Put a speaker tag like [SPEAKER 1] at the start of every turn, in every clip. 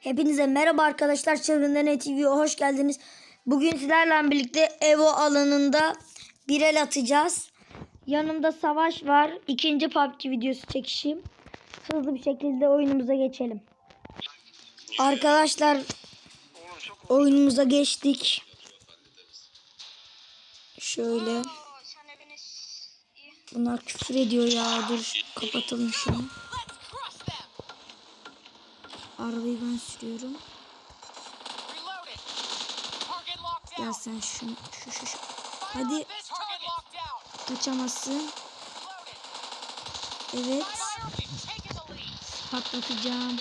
[SPEAKER 1] Hepinize merhaba arkadaşlar. Çılgınlar TV'ye hoş geldiniz. Bugün sizlerle birlikte Evo alanında bir el atacağız. Yanımda Savaş var. İkinci PUBG videosu çekişim. Hızlı bir şekilde oyunumuza geçelim. Arkadaşlar oyunumuza geçtik. Şöyle. Bunlar küfür ediyor ya. Dur kapatalım şunu. Arabayı ben sürüyorum. Gel sen şu şu şu.
[SPEAKER 2] Fire
[SPEAKER 1] Hadi kaçamazsın. Evet. Patlatacağım.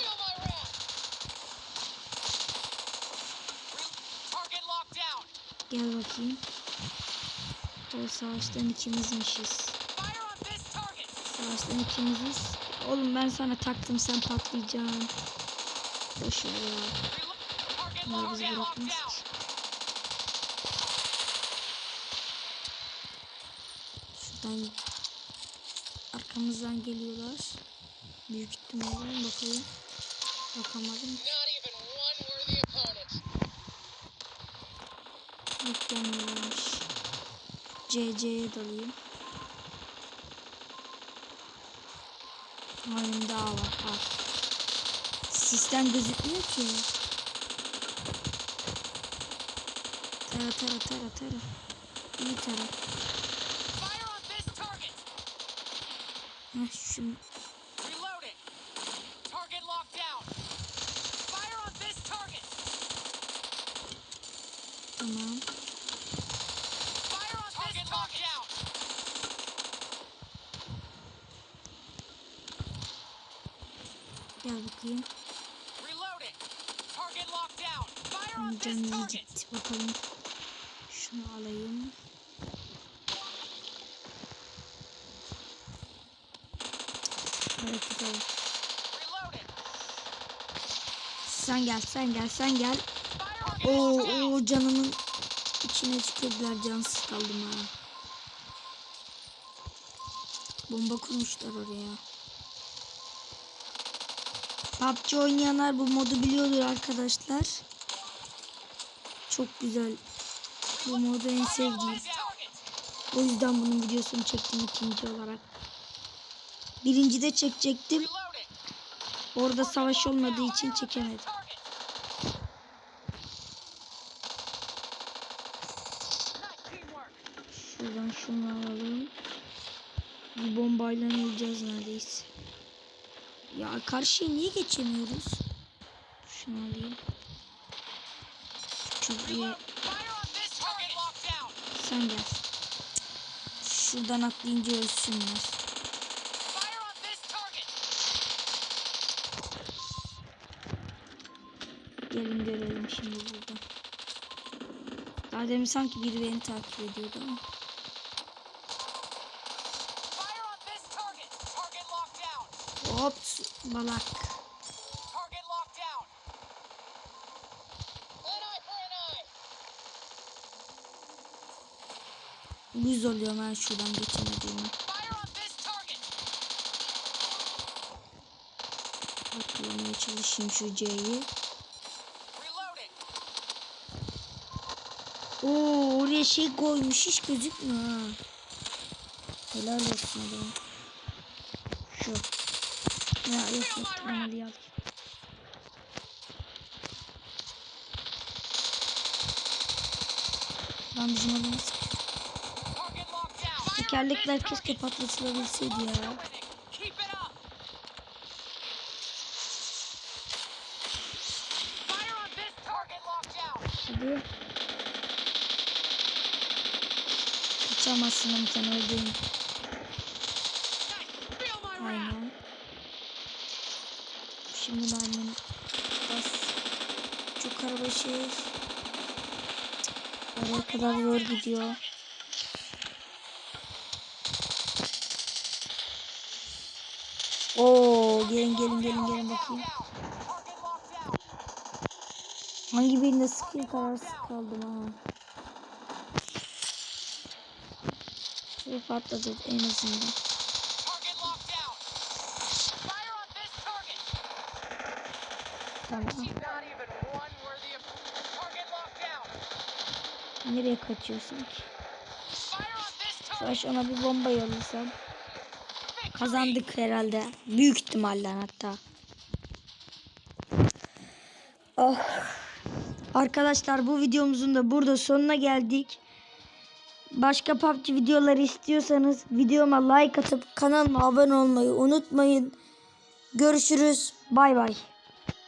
[SPEAKER 1] Gel bakayım. O savaştan ikimizmişiz. Savaştan ikimiziz. Oğlum ben sana taktım sen patlayacaksın. Boş ver ya.
[SPEAKER 2] Locked
[SPEAKER 1] bizi ki. Şuradan arkamızdan geliyorlar. Büyük ihtimalle bakalım. Bakamadım. Gelmiyorlarmış. CC'ye dalayım. Halim daha var. Al. Sistem gözükmüyor ki. Tara tara tara tara. İyi tara.
[SPEAKER 2] Fire on this target.
[SPEAKER 1] Heh, şimdi
[SPEAKER 2] Reloading. Target locked target.
[SPEAKER 1] gitti. Bakalım. Şunu alayım. Hareket.
[SPEAKER 2] Reloading.
[SPEAKER 1] Sen gel, sen gel, sen gel. Oo, oo canımın içine tükürdüler. Cansız kaldım ha. Bomba kurmuşlar oraya. PUBG oynayanlar bu modu biliyordur arkadaşlar. Çok güzel. Bu modu en sevdiğim. O yüzden bunun videosunu çektim ikinci olarak. Birinci de çekecektim. Orada savaş olmadığı için çekemedim. Şuradan şunu alalım. Bir bombayla öleceğiz neredeyse. Ya karşıya niye geçemiyoruz? Şunu alayım.
[SPEAKER 2] Locked down.
[SPEAKER 1] sen gel. Şuradan atlayınca ölsünler. Gelin görelim şimdi burada. Daha demin sanki biri beni takip ediyordu ama.
[SPEAKER 2] An eye.
[SPEAKER 1] Yüz oluyorum ben şuradan geçemediğimi. Atlamaya çalışayım şu C'yi. Oo oraya şey koymuş hiç gözükmüyor ha. Helal olsun adama. Şu. Ya yok yok tamam hadi al. Lan bizim adamız tekerlekler keşke patlatılabilseydi ya. Hadi. Kaçamazsın ama sen öldün. Aynen. Şimdi ben bas. Çok araba şey. Oraya kadar zor gidiyor. Oo, gelin gelin gelin gelin bakayım. Hangi birine sıkayım kararsız kaldım ha. Ve patladı en azından.
[SPEAKER 2] Down.
[SPEAKER 1] Nereye kaçıyorsun ki? Savaş ona bir bomba yollasam. Kazandık herhalde. Büyük ihtimalle hatta. Oh. Arkadaşlar bu videomuzun da burada sonuna geldik. Başka PUBG videoları istiyorsanız videoma like atıp kanalıma abone olmayı unutmayın. Görüşürüz. Bay bay.